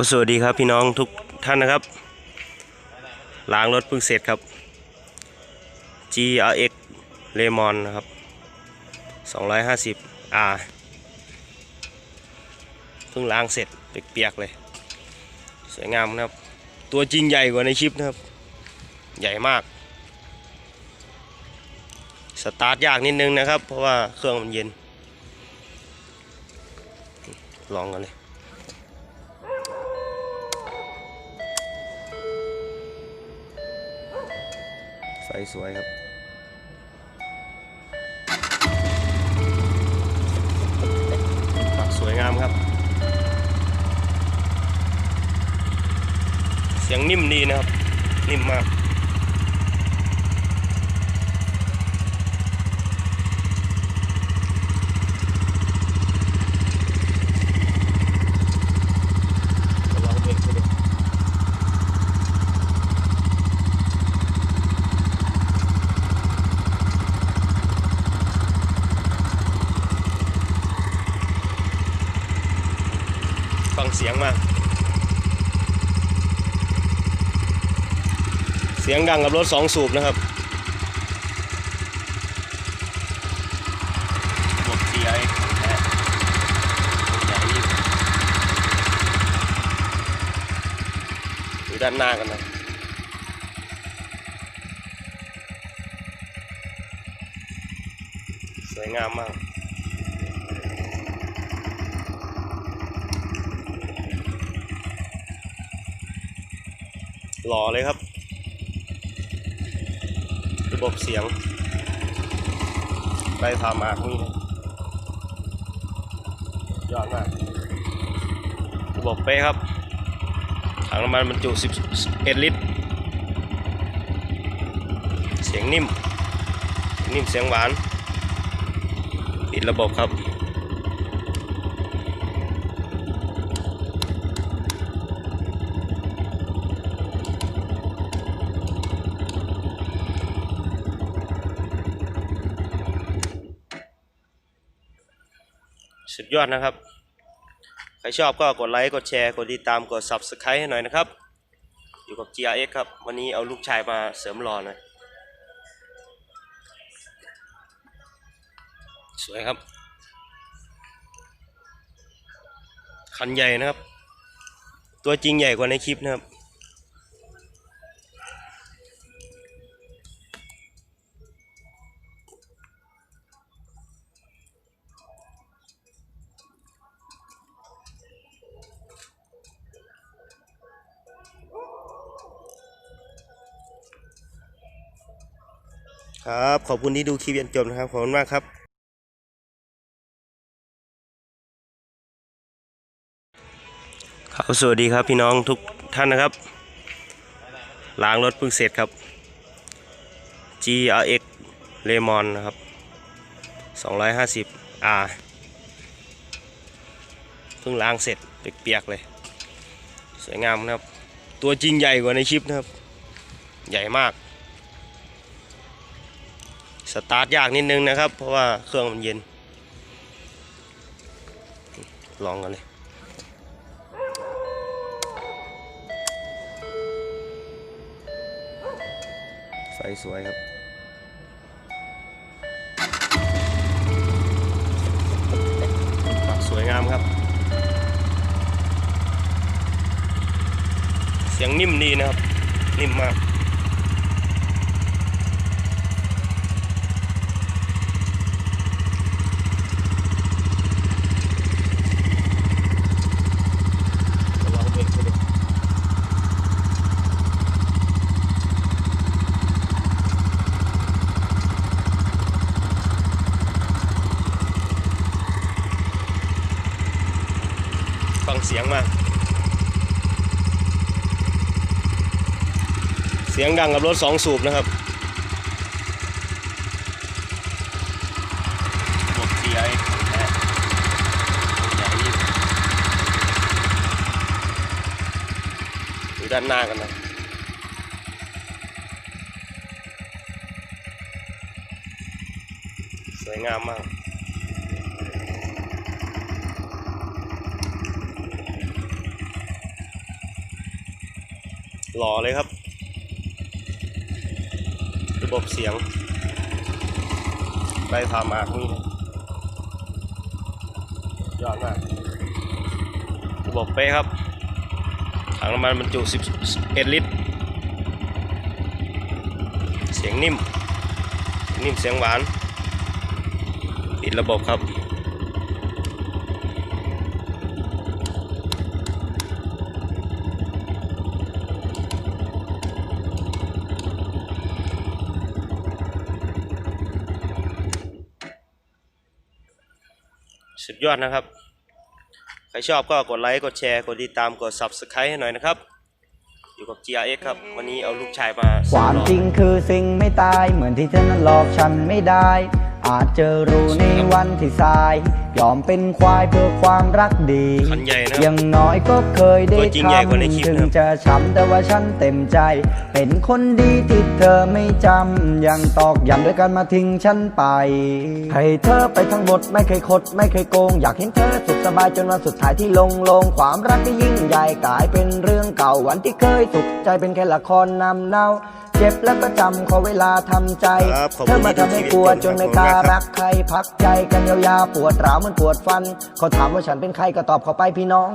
ครับสวัสดีครับพี่น้องทุกท่านนะครับล้างรถเพิ่งเสร็จครับ GRX Lemon นะครับ 250 R เพิ่งล้างเสร็จเปียกๆเลย สวยงามนะครับ ตัวจริงใหญ่กว่าในคลิปนะครับ ใหญ่มาก สตาร์ทยากนิดนึงนะครับ เพราะว่าเครื่องมันเย็น ลองกันเลย ไฟสวยครับปักสวยงามครับ เสียงนิ่มดีนะครับ นิ่มมาก ระวังเบรกให้ด้วยฟังเสียงมาก เสียงดังกับรถสองสูบนะครับระบบ CI ของแท้ใหญ่ยิ่งดูด้านหน้ากันนะสวยงามมากหล่อเลยครับ ระบบเสียง ไปพามากนี่ยอดมากระบบเป๊ะครับถังน้ำมันบรรจุ 11 ลิตร เสียงนิ่ม นิ่มเสียงหวาน ปิดระบบครับ สุดยอดนะครับ ใครชอบก็กดไลค์กดแชร์กดติดตามกด Subscribe ให้หน่อยนะครับ อยู่กับ GRX ครับ วันนี้เอาลูกชายมาเสริมรอหน่อยสวยครับ คันใหญ่นะครับ ตัวจริงใหญ่กว่าในคลิปนะครับ ครับ ขอบคุณที่ดูคลิปจนจบนะครับ ขอบคุณมากครับครับสวัสดีครับพี่น้องทุกท่านนะครับล้างรถเพิ่งเสร็จครับ GRX Lemon นะครับ 250 R เพิ่งล้างเสร็จเปียกๆเลย สวยงามนะครับ ตัวจริงใหญ่กว่าในคลิปนะครับ ใหญ่มาก ตาร์ทยากนิดนึงนะครับ เพราะว่าเครื่องมันเย็น ลองกันเลย ไฟสวยครับสวยงามครับ เสียงนิ่มดีนะครับ นิ่มมาก ระวังเบรกให้ด้วยฟังเสี ยงมากเสียงดังกับรถสองสูบนะครับระบบ CI ของแท้ใหญ่ยิ่งดูด้านหน้ากันนะสวยงามมาก หล่อเลยครับ ระบบเสียงไปพามากนี่นยอดมากระบบเป๊ะครับถังน้ำมันบรรจุ 11 ลิตร เสียงนิ่ม นิ่มเสียงหวาน ปิดระบบครับ สุดยอดนะครับ ใครชอบก็กดไลค์กดแชร์กดติดตามกด Subscribe ให้หน่อยนะครับ อยู่กับ GRX ครับ วันนี้เอาลูกชายมา ความจริงคือสิ่งไม่ตาย เหมือนที่เธอนั้นหลอกฉันไม่ได้ อาจเจอรู้ในวันที่สาย ยอมเป็นควายเพื่อความรักดีคันใหญ่นะอย่างน้อยก็เคยได้ตัวจริงใหญ่กว่าในคลิปถึงนะครับจะช้ำแต่ว่าฉันเต็มใจ เป็นคนดีที่เธอไม่จำยังตอกย้ำด้วยการมาทิ้งฉันไป ให้เธอไปทั้งหมดไม่เคยคด ไม่เคยโกง อยากเห็นเธอสุขสบายจนวันสุดท้ายที่ลงลง ความรักที่ยิ่งใหญ่กลายเป็นเรื่องเก่าวันที่เคยสุขใจเป็นแค่ละครนำเนา เจ็บแล้วก็จำขอเวลาทำใจ ครับขอบเธคุอณมาที่ทำให้ดูชีวิตกลัวผมจนไม่ครับกล้าขอบคุณมากครับรักใคร พักใจกันยาวๆปวดร้าวเหมันปวดฟันเขาถามว่าฉันเป็นใครก็ตอบเขาไปพี่น้อง